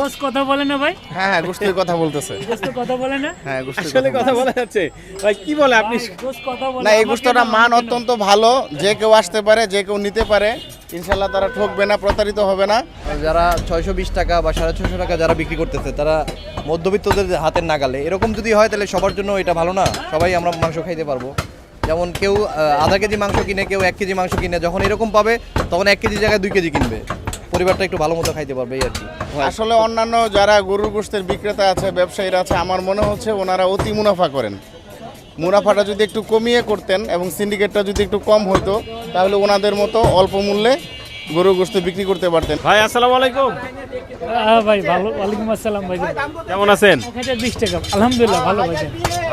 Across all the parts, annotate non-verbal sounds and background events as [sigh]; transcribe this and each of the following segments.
গোস কথা বলে না ভাই? হ্যাঁ হ্যাঁ গোষ্ঠীর কথা বলতেছে। গোস কথা বলে না? হ্যাঁ গোষ্ঠীর আসলে কথা বলা যাচ্ছে। ভাই কি বলে আপনি? গোস কথা বলে না এই না, মান অত্যন্ত ভালো। যে কেউ আসতে পারে যে কেউ নিতে পারে ইনশাল্লাহ তারা ঠকবে না প্রতারিত হবে না। যারা ছয়শো বিশ টাকা বা সাড়ে ছশো টাকা যারা বিক্রি করতেছে তারা মধ্যবিত্তদের হাতের নাগালে। এরকম যদি হয় তাহলে সবার জন্য এটা ভালো না। সবাই আমরা মাংস খাইতে পারব। যেমন কেউ আধা কেজি মাংস কিনে কেউ এক কেজি মাংস কিনে যখন এরকম পাবে তখন এক কেজি জায়গায় দুই কেজি কিনবে। পরিবারটা একটু ভালো মতো খাইতে পারবে এই আর কি। আসলে অন্যান্য যারা গরুর গোষ্ঠের বিক্রেতা আছে ব্যবসায়ীরা আছে আমার মনে হচ্ছে ওনারা অতি মুনাফা করেন। মুনাফাটা যদি একটু কমিয়ে করতেন এবং সিন্ডিকেটটা যদি একটু কম হতো তাহলে ওনাদের মতো অল্প মূল্যে গরুর গোষ্ঠ বিক্রি করতে পারতেন। ভাই আসসালামু আলাইকুম। হ্যাঁ ভাই ভালো ওয়ালাইকুম আসসালাম ভাই। কেমন আছেন? এটা টাকা আলহামদুলিল্লাহ ভালো ভাই।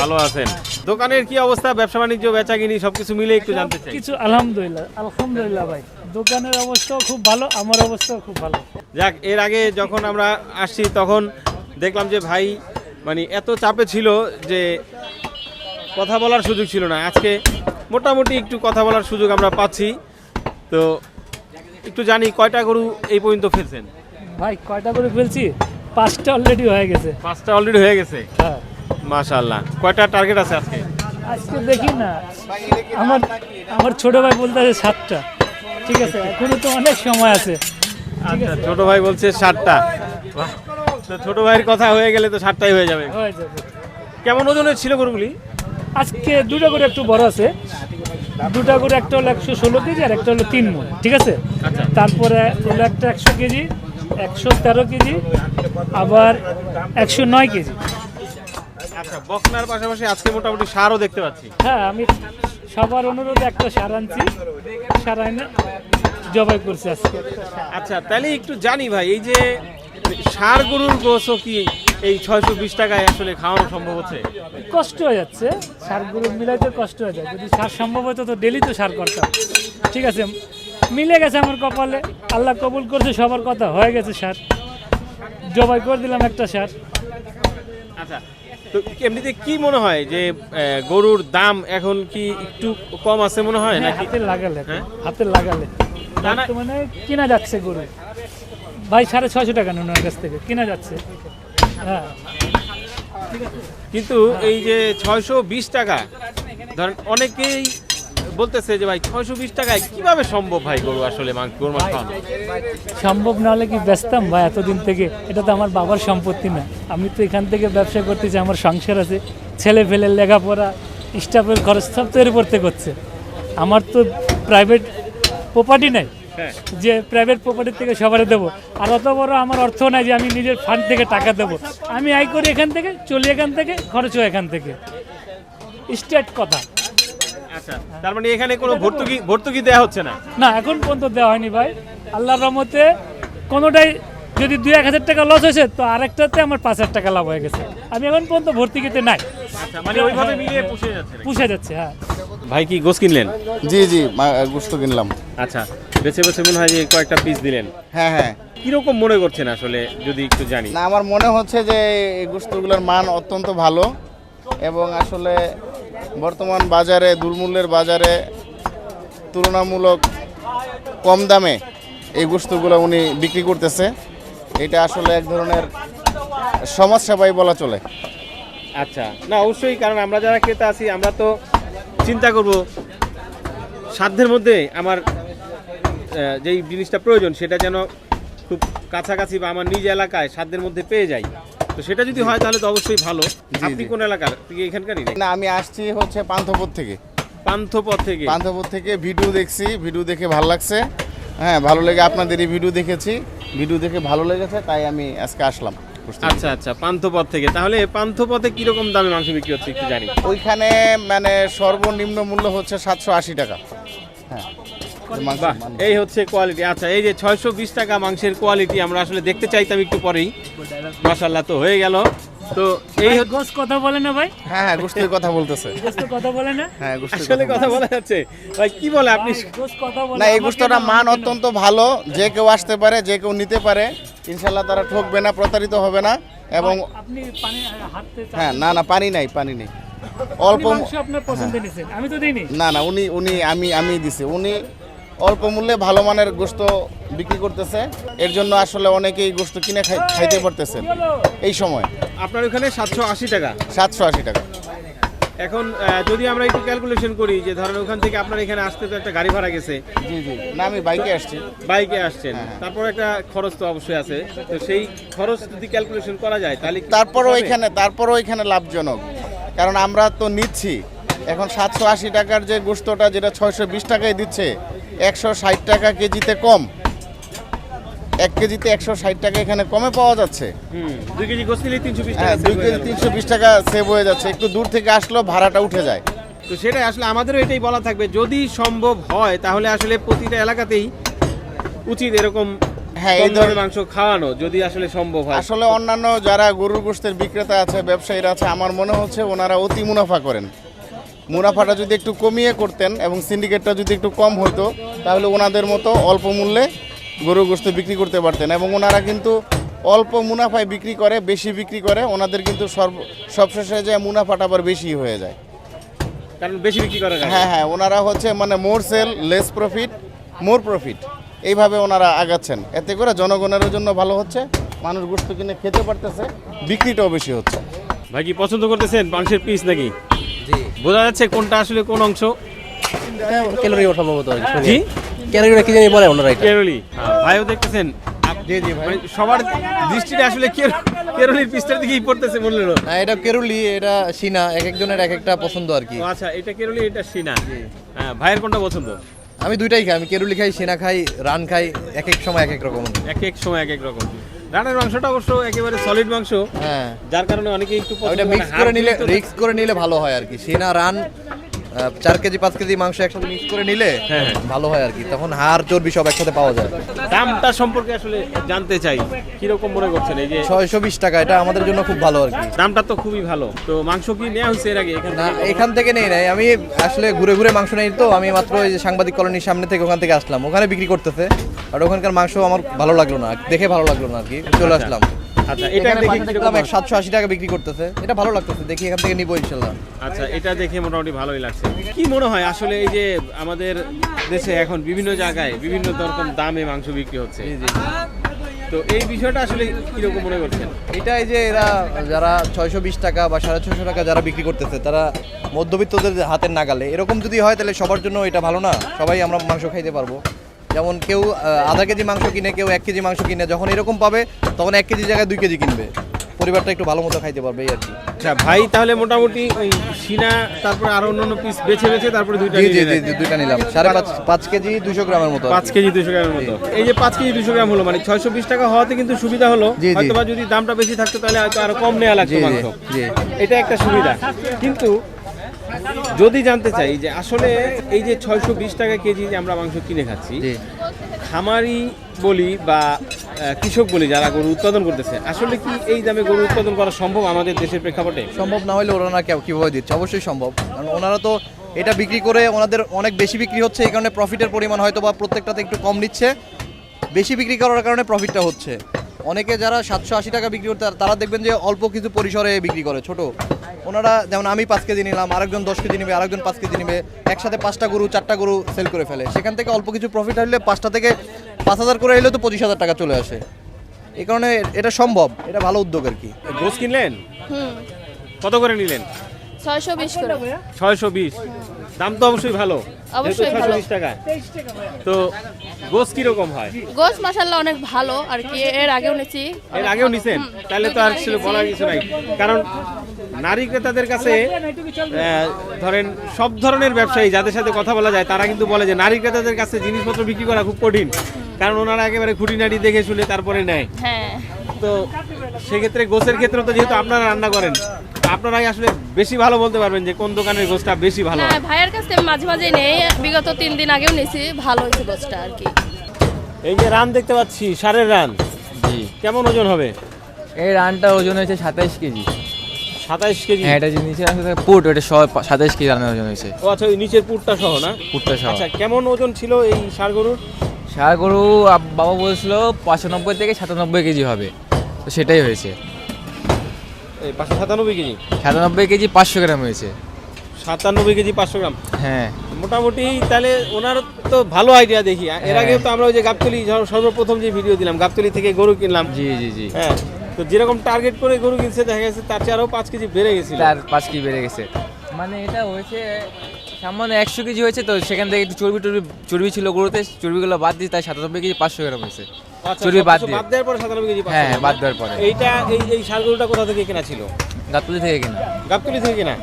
ভালো আছেন। দোকানের কি অবস্থা? ব্যবসা বাণিজ্য বেচাকিনি সবকিছু মিলে একটু জানতে চাই। কিছু আলহামদুলিল্লাহ আলহামদুলিল্লাহ ভাই। দোকানের অবস্থাও খুব ভালো আমার অবস্থাও খুব ভালো। যাক এর আগে যখন আমরা আসছি তখন দেখলাম যে ভাই মানে এত চাপে ছিল যে কথা বলার সুযোগ ছিল না। আজকে মোটামুটি একটু কথা বলার সুযোগ আমরা পাচ্ছি। তো একটু জানি কয়টা গরু এই পর্যন্ত ফেলছেন? ভাই কয়টা গরু ফেলছি? পাঁচটা অলরেডি হয়ে গেছে। পাঁচটা অলরেডি হয়ে গেছে? হ্যাঁ। মাশাআল্লাহ। কয়টা টার্গেট আছে আজকে? আজকে দেখি না। আমার আমার ছোট ভাই বলতে আছে সাতটা। ঠিক আছে এখনও তো অনেক সময় আছে। আচ্ছা ছোট ভাই বলছে ষাটটা তো ছোট ভাইয়ের কথা হয়ে গেলে তো ষাটটাই হয়ে যাবে। হয়ে যাবে। কেমন ওজনের ছিল গরুগুলি? আজকে দুটো করে একটু বড় আছে। দুটা করে একটা হলো একশো ষোলো কেজি আর একটা হলো তিন মন ঠিক আছে? আচ্ছা। তারপরে হলো একটা একশো কেজি একশো তেরো কেজি আবার একশো নয় কেজি। আচ্ছা বকনার পাশাপাশি আজকে মোটামুটি সারও দেখতে পাচ্ছি। হ্যাঁ আমি সবার অনুরোধে একটা সার আনছি। সার আইনে জবাই করছি আজকে। আচ্ছা তাহলে একটু জানি ভাই এই যে সার গরুর গোসও কি এই ছয়শো বিশ টাকায় আসলে খাওয়ানো সম্ভব হচ্ছে? কষ্ট হয়ে যাচ্ছে। সার সারগুলো মিলাইতে কষ্ট হয়ে যায়। যদি সার সম্ভব হতো তো ডেলি তো সার করতাম। ঠিক আছে মিলে গেছে আমার কপালে। আল্লাহ কবুল করছে সবার কথা। হয়ে গেছে সার। জবাই করে দিলাম একটা সার। আচ্ছা তো এমনিতে কি মনে হয় যে গরুর দাম এখন কি একটু কম আছে মনে হয়? হ্যাঁ, নাকি হাতে লাগালে হ্যাঁ? হাতে লাগালে। মানে কিনা যাচ্ছে গরু। ভাই সাড়ে ছয়শো টাকা নেন ওনার কাছ থেকে কিনা যাচ্ছে। হ্যাঁ। কিন্তু এই যে ছয়শো বিশ টাকা ধরেন অনেকেই বলতেছে যে ভাই ছয়শো বিশ টাকায় কীভাবে সম্ভব ভাই গরু আসলে গরু মাংস খাওয়ানো? সম্ভব না হলে কি ব্যস্তাম ভাই এতদিন থেকে? এটা তো আমার বাবার সম্পত্তি না। আমি তো এখান থেকে ব্যবসা করতেছি আমার সংসার আছে ছেলে ফেলে লেখাপড়া স্টাফের খরচ সব তো এর উপর করছে। আমার তো প্রাইভেট প্রপার্টি নাই। হ্যাঁ। যে প্রাইভেট প্রপার্টি থেকে সবারে দেবো। আর অত বড় আমার অর্থ নাই যে আমি নিজের ফান্ড থেকে টাকা দেবো। আমি আয় করি এখান থেকে চলি এখান থেকে খরচ হয় এখান থেকে। স্টেট কথা। আচ্ছা তার মানে এখানে কোনো ভর্তুকি ভর্তুকি দেওয়া হচ্ছে না? না এখন পর্যন্ত দেওয়া হয়নি ভাই। আল্লাহর রহমতে কোনোটাই যদি দুই এক হাজার টাকা লস হয়েছে তো আরেকটাতে আমার পাঁচ হাজার টাকা লাভ হয়ে গেছে। আমি এখন পর্যন্ত ভর্তিকিতে নাই। আচ্ছা মানে ওইভাবে মিলিয়ে পুষে যাচ্ছে পুষে যাচ্ছে হ্যাঁ। ভাই কি গোস কিনলেন? জি জি গোস্ত কিনলাম। আচ্ছা বেছে বেছে মনে হয় যে কয়েকটা পিস দিলেন। হ্যাঁ হ্যাঁ। কীরকম মনে করছেন আসলে যদি একটু জানি? না আমার মনে হচ্ছে যে এই গোস্তগুলোর মান অত্যন্ত ভালো এবং আসলে বর্তমান বাজারে, দুর্মূল্যের বাজারে তুলনামূলক কম দামে এই গোস্তগুলো উনি বিক্রি করতেছে। এটা আসলে এক ধরনের সমাজসেবাই বলা চলে। আচ্ছা না, অবশ্যই, কারণ আমরা যারা ক্রেতা আছি, আমরা তো চিন্তা করব সাধ্যের মধ্যে আমার যেই জিনিসটা প্রয়োজন, সেটা যেন খুব কাছাকাছি বা আমার নিজ এলাকায় সাধ্যের মধ্যে পেয়ে যাই। তো সেটা যদি হয় তাহলে তো অবশ্যই ভালো। আপনি কোন এলাকার? এখানকারই না আমি আসছি হচ্ছে পান্থপথ থেকে। পান্থপথ থেকে। পান্থপথ থেকে ভিডিও দেখছি ভিডিও দেখে ভালো লাগছে। হ্যাঁ ভালো লেগে আপনাদেরই ভিডিও দেখেছি। ভিডিও দেখে ভালো লেগেছে তাই আমি আজকে আসলাম। আচ্ছা আচ্ছা পান্থপথ থেকে। তাহলে পান্থপথে কীরকম দামে মাংস বিক্রি হচ্ছে একটু জানি। ওইখানে মানে সর্বনিম্ন মূল্য হচ্ছে সাতশো আশি টাকা। হ্যাঁ। এই হচ্ছে কোয়ালিটি আচ্ছা এই যে ছয়শো বিশ টাকা মাংসের কোয়ালিটি আমরা আসলে দেখতে চাইতাম একটু পরেই। মাসাল্লাহ তো হয়ে গেল। তো এই গোস কথা বলে না ভাই? হ্যাঁ হ্যাঁ গোষ্ঠীর কথা বলতেছে। গোস তো কথা বলে না? হ্যাঁ গোষ্ঠীর আসলে কথা বলা যাচ্ছে। ভাই কি বলে আপনি? গোস কথা বলে না এই না, মান অত্যন্ত ভালো। যে কেউ আসতে পারে যে কেউ নিতে পারে ইনশাল্লাহ তারা ঠকবে না প্রতারিত হবে না। এবং আপনি পানি হাতে হ্যাঁ না না পানি নাই পানি নেই। অল্প আপনার পছন্দ নিছেন আমি তো দিইনি। না না উনি উনি আমি আমি দিছি। উনি অল্প মূল্যে ভালো মানের গোস্ত বিক্রি করতেছে। এর জন্য আসলে অনেকেই গোস্ত কিনে খাই- খাইতে পারতেছেন। এই সময়। আপনার ওখানে সাতশো আশি টাকা। সাতশো আশি টাকা। এখন যদি আমরা একটু ক্যালকুলেশন করি যে ধরেন ওখান থেকে আপনার এখানে আসতে তো একটা গাড়ি ভাড়া গেছে। জি জি। না আমি বাইকে আসছি। বাইকে আসছেন। তারপর একটা খরচ তো অবশ্যই আছে। তো সেই খরচ যদি ক্যালকুলেশন করা যায় তাহলে তারপরও এখানে তারপরও এখানে লাভজনক। কারণ আমরা তো নিচ্ছি। এখন সাতশো আশি টাকার যে গোস্তটা যেটা ছয়শো বিশ টাকায় দিচ্ছে একশো ষাট টাকা কেজিতে কম। এক কেজিতে একশো ষাট টাকা এখানে কমে পাওয়া যাচ্ছে। হুম দুই কেজি গোস তিনশো বিশ হ্যাঁ টাকা দুই হয়ে কেজি তিনশো বিশ টাকা সেভ হয়ে যাচ্ছে। একটু দূর থেকে আসলেও ভাড়াটা উঠে যায়। তো সেটাই আসলে আমাদেরও এটাই বলা থাকবে যদি সম্ভব হয় তাহলে আসলে প্রতিটা এলাকাতেই উচিত এরকম হ্যাঁ, এই ধরনের- মাংস খাওয়ানো যদি আসলে সম্ভব হয়। আসলে অন্যান্য যারা গরুর গোস্তের বিক্রেতা আছে ব্যবসায়ীরা আছে আমার মনে হচ্ছে ওনারা অতি মুনাফা করেন। মুনাফাটা যদি একটু কমিয়ে করতেন এবং সিন্ডিকেটটা যদি একটু কম হতো তাহলে ওনাদের মতো অল্প মূল্যে গরুর গোস্ত বিক্রি করতে পারতেন এবং ওনারা কিন্তু অল্প মুনাফায় বিক্রি করে বেশি বিক্রি করে ওনাদের কিন্তু সর্ব সবশেষে যে মুনাফাটা আবার বেশি হয়ে যায়। কারণ বেশি বিক্রি করে হ্যাঁ হ্যাঁ ওনারা হচ্ছে মানে more sale less profit more profit এইভাবে ওনারা আগাচ্ছেন। এতে করে জনগণের জন্য ভালো হচ্ছে মানুষ গোস্ত কিনে খেতে পারতেছে বিক্রিটাও বেশি হচ্ছে। ভাই কি পছন্দ করতেছেন মাংসের পিস নাকি? বোঝা যাচ্ছে কোনটা আসলে কোন অংশ। ক্যালোরি সম্ভবত জি? ক্যালোরিটা কি জানি বলে ওনারা এটা। কেরলি ভাইও দেখতেছেন। মানে সবার দৃষ্টিটা আসলে কের- কেরলির পিসটার দিকেই পড়তেছে মনে হলো না এটা কেরুলি এটা সিনা এক একজনের এক একটা পছন্দ আর কি। আচ্ছা এটা কেরলি এটা সিনা। হ্যাঁ ভাইয়ের কোনটা পছন্দ? আমি দুইটাই খাই আমি কেরুলি খাই সিনা খাই রান খাই এক এক সময় এক এক রকম। এক এক সময় এক এক রকম। রানের মাংসটা অবশ্য একেবারে সলিড মাংস। হ্যাঁ। যার কারণে অনেকে একটু ওইটা মিক্স করে নিলে রিক্স করে নিলে ভালো হয় আর কি। সিনা রান চার কেজি পাঁচ কেজি মাংস একসাথে মিক্স করে নিলে হ্যাঁ, হ্যাঁ। ভালো হয় আর কি। তখন হাড় চর্বি সব একসাথে পাওয়া যায়। দামটা সম্পর্কে আসলে জানতে চাই। কীরকম মনে করছেন এই যে ছয়শো বিশ টাকা এটা আমাদের জন্য খুব ভালো আর কি। দামটা তো খুবই ভালো। তো মাংস কি নেওয়া হয়েছে এর আগে? এখান না থেকে? এখান থেকে নেই নাই। আমি আসলে ঘুরে ঘুরে মাংস নেই তো। আমি মাত্র যে সাংবাদিক কলোনির সামনে থেকে ওখান থেকে আসলাম। ওখানে বিক্রি করতেছে। আর ওখানকার মাংস আমার ভালো লাগল না দেখে ভালো লাগল না আর কি। চলে আসলাম। আচ্ছা এটা দেখে দেখলাম এক সাতশো আশি টাকা বিক্রি করতেছে। এটা ভালো লাগতেছে দেখি এখান থেকে নিবো ইনশাল্লাহ। আচ্ছা এটা দেখে মোটামুটি ভালোই লাগছে। কি মনে হয় আসলে এই যে আমাদের দেশে এখন বিভিন্ন জায়গায় বিভিন্ন রকম দামে মাংস বিক্রি হচ্ছে? তো এই বিষয়টা আসলে কীরকম মনে করছেন? এটাই যে এরা যারা ছয়শো বিশ টাকা বা সাড়ে ছশো টাকা যারা বিক্রি করতেছে তারা মধ্যবিত্তদের হাতের নাগালে। এরকম যদি হয় তাহলে সবার জন্য এটা ভালো না? সবাই আমরা মাংস খাইতে পারব। যেমন কেউ আধা কেজি মাংস কিনে কেউ এক কেজি মাংস কিনে যখন এরকম পাবে তখন এক কেজি জায়গায় দুই কেজি কিনবে। পরিবারটা একটু ভালো মতো খাইতে পারবে এই আর কি। আচ্ছা ভাই তাহলে মোটামুটি ওই সিনা তারপরে আরও অন্যান্য পিস বেছে বেছে তারপরে দুইটা জি জি জি দুইটা নিলাম। সাড়ে পাঁচ পাঁচ কেজি দুশো গ্রামের মতো পাঁচ কেজি দুশো গ্রামের মতো। এই যে পাঁচ কেজি দুশো গ্রাম হলো মানে ছয়শো বিশ টাকা হওয়াতে কিন্তু সুবিধা হলো। হয়তো যদি দামটা বেশি থাকতো তাহলে হয়তো আরও কম নেওয়া লাগতো মাংস। এটা একটা সুবিধা। কিন্তু যদি জানতে চাই যে আসলে এই যে ছয়শো বিশ টাকা কেজি যে আমরা মাংস কিনে খাচ্ছি খামারি বলি বা কৃষক বলি যারা গরু উৎপাদন করতেছে আসলে কি এই দামে গরু উৎপাদন করা সম্ভব আমাদের দেশের প্রেক্ষাপটে? সম্ভব না হলে কেউ কীভাবে দিচ্ছে? অবশ্যই সম্ভব। কারণ ওনারা তো এটা বিক্রি করে ওনাদের অনেক বেশি বিক্রি হচ্ছে এই কারণে প্রফিটের পরিমাণ হয়তো বা প্রত্যেকটাতে একটু কম নিচ্ছে। বেশি বিক্রি করার কারণে প্রফিটটা হচ্ছে। অনেকে যারা সাতশো আশি টাকা বিক্রি করতে তারা দেখবেন যে অল্প কিছু পরিসরে বিক্রি করে ছোট। ওনারা যেমন আমি পাঁচ কেজি নিলাম আরেকজন দশ কেজি নেবে আরেকজন পাঁচ কেজি নেবে একসাথে পাঁচটা গরু চারটা গরু সেল করে ফেলে। সেখান থেকে অল্প কিছু প্রফিট হলে পাঁচটা থেকে পাঁচ হাজার করে এলে তো পঁচিশ হাজার টাকা চলে আসে। এই কারণে এটা সম্ভব এটা ভালো উদ্যোগ আর কি। গোস কিনলেন? কত করে নিলেন? ছয়শো বিশ করে। ছয়শো বিশ। দাম তো অবশ্যই ভালো। অবশ্যই ভালো। বিশ টাকা তো গোস কীরকম হয়? গোস মাসাল্লাহ অনেক ভালো আর কি এর আগেও নিচ্ছি এর আগেও নিছেন? তাহলে তো আর কিছু বলার কিছু নাই। কারণ নারী ক্রেতাদের কাছে ধরেন সব ধরনের ব্যবসায়ী যাদের সাথে কথা বলা যায় তারা কিন্তু বলে যে নারী ক্রেতাদের কাছে জিনিসপত্র বিক্রি করা খুব কঠিন। কারণ ওনারা একেবারে খুঁটিনাটি দেখে শুনে তারপরে নেয়। হ্যাঁ। তো সেক্ষেত্রে গোসের ক্ষেত্রে তো যেহেতু আপনারা রান্না করেন আপনারাই আসলে বেশি ভালো বলতে পারবেন যে কোন দোকানের গোসটা বেশি ভালো হ্যাঁ। ভাইয়ের কাছ মাঝে মাঝে নেই বিগত তিন দিন আগেও নিয়েছি ভালো হয়েছে গোসটা আর কি। এই যে রান দেখতে পাচ্ছি সারের রান। জি। কেমন ওজন হবে? এই রানটা ওজন হয়েছে সাতাইশ কেজি। সাতাইশ কেজি। হ্যাঁ এটা জিনিসের আসলে পুট ওটা সহ সাতাইশ কেজি রানের ওজন হয়েছে। ও আচ্ছা নিচের পুরটা সহ না? পুটটা সহ। আচ্ছা কেমন ওজন ছিল এই ষাড় গরুর? সার গরু বাবা বলছিল পঁচানব্বই থেকে সাতানব্বই কেজি হবে। তো সেটাই হয়েছে। এই পাঁচশো সাতানব্বই কেজি? সাতানব্বই কেজি পাঁচশো গ্রাম হয়েছে। সাতানব্বই কেজি পাঁচশো গ্রাম? হ্যাঁ। মোটামুটি তাহলে ওনার তো ভালো আইডিয়া দেখি। এর আগে তো আমরা ওই যে গাবতলি সর- সর্বপ্রথম যে ভিডিও দিলাম গাবতলি থেকে গরু কিনলাম। জি জি জি। হ্যাঁ। তো যেরকম টার্গেট করে গরু কিনছে দেখা গেছে তার চেয়ে আরও পাঁচ কেজি বেড়ে গেছিল। তার পাঁচ কেজি বেড়ে গেছে। মানে এটা হয়েছে সামান্য একশো কেজি হয়েছে তো সেখান থেকে একটু চর্বি টর্বি চর্বি ছিল গরুতে চর্বিগুলো বাদ দিয়ে তাই সাতানব্বই কেজি পাঁচশো গ্রাম হয়েছে। আচ্ছা, চর্বি বাদ দিয়ে। বাদ দেওয়ার পরে সাতানব্বই কেজি হ্যাঁ বাদ দেওয়ার পরে। এইটা এই এই সার গরুটা কোথা থেকে কেনা ছিল? গাতলি থেকে কিনা। গাবতলি থেকে কেনা?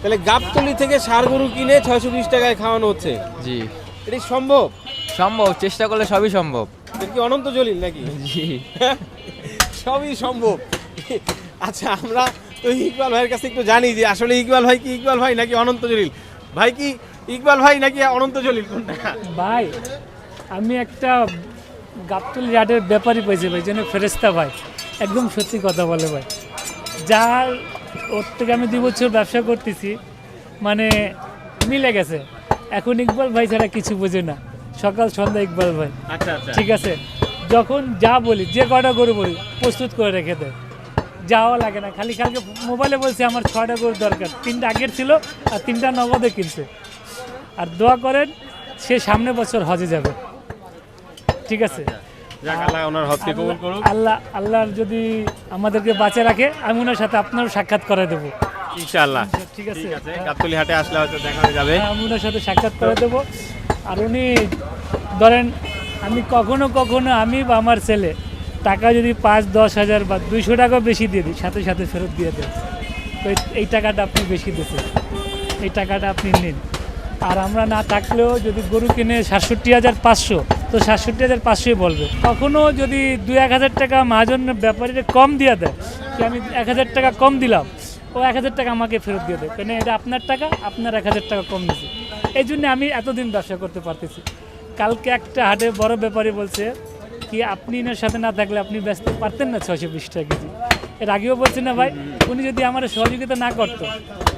তাহলে গাবতলি থেকে সার গরু কিনে ছয়শো বিশ টাকায় খাওয়ানো হচ্ছে। জি। এটা কি সম্ভব? সম্ভব চেষ্টা করলে সবই সম্ভব। কি অনন্ত জলিল নাকি? জি। [laughs] সবই সম্ভব। আচ্ছা আমরা তো ইকবাল ভাইয়ের কাছে একটু জানি যে আসলে ইকবাল ভাই কি ইকবাল ভাই নাকি অনন্ত জলিল? ভাই কি ইকবাল ভাই নাকি অনন্ত জলিল কোনটা? ভাই আমি একটা গাবতুল ইয়ার্ডের ব্যাপারই পেয়েছি ভাই যেন ফেরেস্তা ভাই একদম সত্যি কথা বলে ভাই। যার ওর থেকে আমি দুই বছর ব্যবসা করতেছি মানে মিলে গেছে। এখন ইকবাল ভাই ছাড়া কিছু বোঝে না। সকাল সন্ধ্যা ইকবাল ভাই। আচ্ছা আচ্ছা। ঠিক আছে? যখন যা বলি যে কটা গরু বলি প্রস্তুত করে রেখে দেয়। যাওয়া লাগে না। খালি কালকে মোবাইলে বলছে আমার ছয়টা গরু দরকার। তিনটা আগের ছিল আর তিনটা নগদে কিনছে। আর দোয়া করেন সে সামনে বছর হজে যাবে। ঠিক আছে? আল্লাহ আল্লাহর যদি আমাদেরকে বাঁচে রাখে আমি ওনার সাথে আপনারও সাক্ষাৎ করে দেবো। ইনশাআল্লাহ। ঠিক আছে। গাবতলি হাটে আসলে হয়তো দেখা হয়ে যাবে। হ্যাঁ, আমি ওনার সাথে সাক্ষাৎ করে দেবো। আর উনি ধরেন আমি কখনো কখনো আমি বা আমার ছেলে টাকা যদি পাঁচ, দশ হাজার বা দুইশো টাকা বেশি দিয়ে দিই, সাথে সাথে ফেরত দিয়ে দেয় তো এই- টাকাটা আপনি বেশি দিয়েছেন এই টাকাটা আপনি নিন। আর আমরা না থাকলেও যদি গরু কিনে সাতষট্টি হাজার পাঁচশো, তো সাতষট্টি হাজার পাঁচশোই বলবে। কখনো যদি দু এক হাজার টাকা মহাজন ব্যাপারীরা কম দিয়ে দেয়, যে আমি এক হাজার টাকা কম দিলাম, ও এক হাজার টাকা আমাকে ফেরত দিয়ে দেয়। কেন? এটা আপনার টাকা, আপনার এক হাজার টাকা কম দিয়েছে এই জন্য আমি এতদিন ব্যবসা করতে পারতেছি। কালকে একটা হাটে বড় ব্যাপারে বলছে কি আপনি এনার সাথে না থাকলে আপনি ব্যস্ত পারতেন না ছয়শো বিশ টাকা কেজি। এর আগেও বলছি না ভাই উনি যদি আমার সহযোগিতা না করতো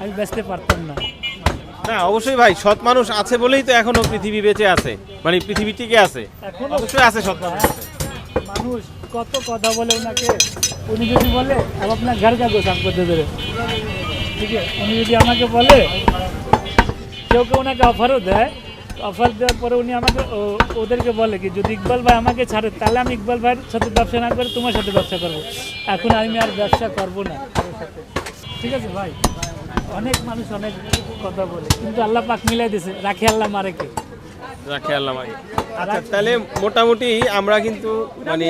আমি ব্যস্ত পারতাম না। হ্যাঁ অবশ্যই ভাই সৎ মানুষ আছে বলেই তো এখনও পৃথিবী বেঁচে আছে। মানে পৃথিবী টিকে আছে। এখন অবশ্যই আছে সৎ মানুষ মানুষ কত কথা বলে ওনাকে উনি যদি বলে আপনার ঘর কাজ কাম করতে ঠিক আছে? উনি যদি আমাকে বলে কেউ কেউ ওনাকে অফারও দেয়। অফার দেওয়ার পরে উনি আমাকে ও- ওদেরকে বলে কি যদি ইকবাল ভাই আমাকে ছাড়ে তাহলে আমি ইকবাল ভাইয়ের সাথে ব্যবসা না করে তোমার সাথে ব্যবসা করব। এখন আমি আর ব্যবসা করব না। ঠিক আছে ভাই? অনেক মানুষ অনেক কথা বলে কিন্তু আল্লাহ পাক মিলাই দিয়েছে রাখে আল্লাহ মারেকে রাখে আল্লাহ ভাই আচ্ছা তাহলে মোটামুটি আমরা কিন্তু মানে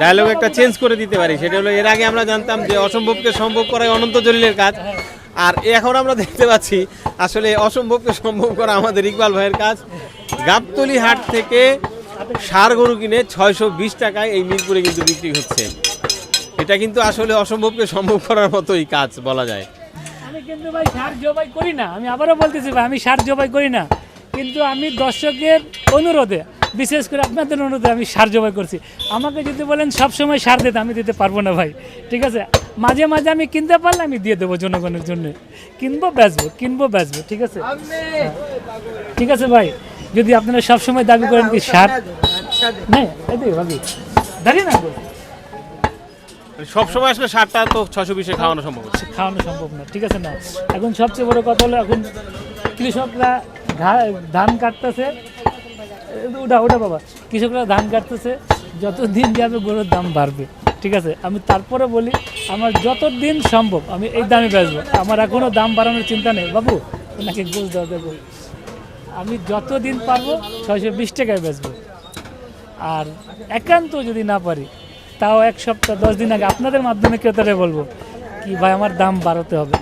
ডায়লগ একটা চেঞ্জ করে দিতে পারি সেটা হলো এর আগে আমরা জানতাম যে অসম্ভবকে সম্ভব করাই অনন্ত জলিলের কাজ। আর এখন আমরা দেখতে পাচ্ছি, আসলে অসম্ভবকে সম্ভব করা আমাদের ইকবাল ভাইয়ের কাজ। গাবতলি হাট থেকে সার গরু কিনে ছয়শো বিশ টাকায় এই মিরপুরে কিন্তু বিক্রি হচ্ছে। এটা কিন্তু আসলে অসম্ভবকে সম্ভব করার মতোই কাজ বলা যায়। আমি কিন্তু ভাই সার জবাই করি না। আমি আবারও বলতেছি ভাই, আমি সার জবাই করি না। কিন্তু আমি দর্শকের অনুরোধে বিশেষ করে আপনাদের অনুরোধে আমি সার জবাই করছি। আমাকে যদি বলেন সব সময় সার দিতে আমি দিতে পারব না ভাই। ঠিক আছে? মাঝে মাঝে আমি কিনতে পারলে আমি দিয়ে দেবো জনগণের জন্য। কিনবো বেচবো কিনবো বেচবো ঠিক আছে? ঠিক আছে ভাই? যদি আপনারা সব সময় দাবি করেন কি সার না ভাবি। দাঁড়িয়ে না গো। সব সময় আসলে সারটা তো ছশো বিশে খাওয়ানো সম্ভব খাওয়ানো সম্ভব না ঠিক আছে না? এখন সবচেয়ে বড় কথা হলো এখন কৃষকরা ধান কাটতেছে। ওটা ওটা বাবা। কৃষকরা ধান কাটতেছে যত দিন যাবে গরুর দাম বাড়বে। ঠিক আছে? আমি তারপরে বলি, আমার যত দিন সম্ভব, আমি এই দামে বেচবো। আমার এখনও দাম বাড়ানোর চিন্তা নেই। বাবু, ওনাকে গোস দাও দেবো আমি যত দিন পারব, ছয়শো বিশ টাকায় বেচবো। আর একান্ত যদি না পারি, তাও এক সপ্তাহ, দশ দিন আগে আপনাদের মাধ্যমে ক্রেতারে বলব কি, ভাই, আমার দাম বাড়াতে হবে।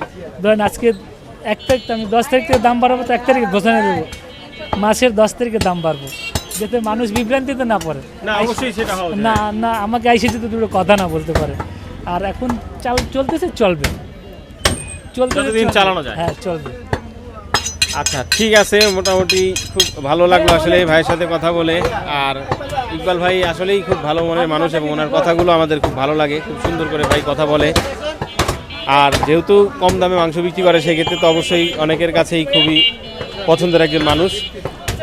ধরেন আজকে এক তারিখ, আমি দশ তারিখ থেকে দাম বাড়াবো, তো এক তারিখে ঘোষণা দেবো। মাসের দশ তারিখে দাম বাড়বো। যাতে মানুষ বিভ্রান্তিতে না পড়ে। না অবশ্যই সেটা হবে। না না আমাকে আইসে যদি দুটো কথা না বলতে পারে। আর এখন চাল চলতেছে চলবে। চলতেছে চলবে। চালানো যায়। হ্যাঁ চলবে। আচ্ছা ঠিক আছে মোটামুটি খুব ভালো লাগল আসলে এই ভাইয়ের সাথে কথা বলে। আর ইকবাল ভাই আসলেই খুব ভালো মনের মানুষ এবং ওনার কথাগুলো আমাদের খুব ভালো লাগে। খুব সুন্দর করে ভাই কথা বলে। আর যেহেতু কম দামে মাংস বিক্রি করে, সেক্ষেত্রে তো অবশ্যই অনেকের কাছেই খুবই পছন্দের একজন মানুষ।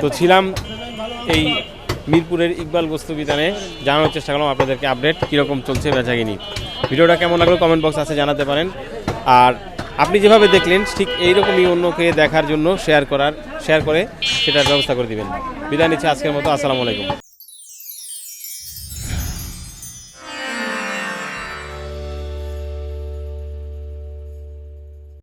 তো ছিলাম এই মিরপুরের ইকবাল বস্তু বিতানে জানানোর চেষ্টা করলাম আপনাদেরকে আপডেট কীরকম চলছে বেচাকিনি। ভিডিওটা কেমন লাগল কমেন্ট বক্স আছে জানাতে পারেন। আর আপনি যেভাবে দেখলেন, ঠিক এইরকমই অন্যকে দেখার জন্য শেয়ার করার শেয়ার করে সেটার ব্যবস্থা করে দিবেন। বিদায় নিচ্ছি আজকের মতো। আসসালামু আলাইকুম।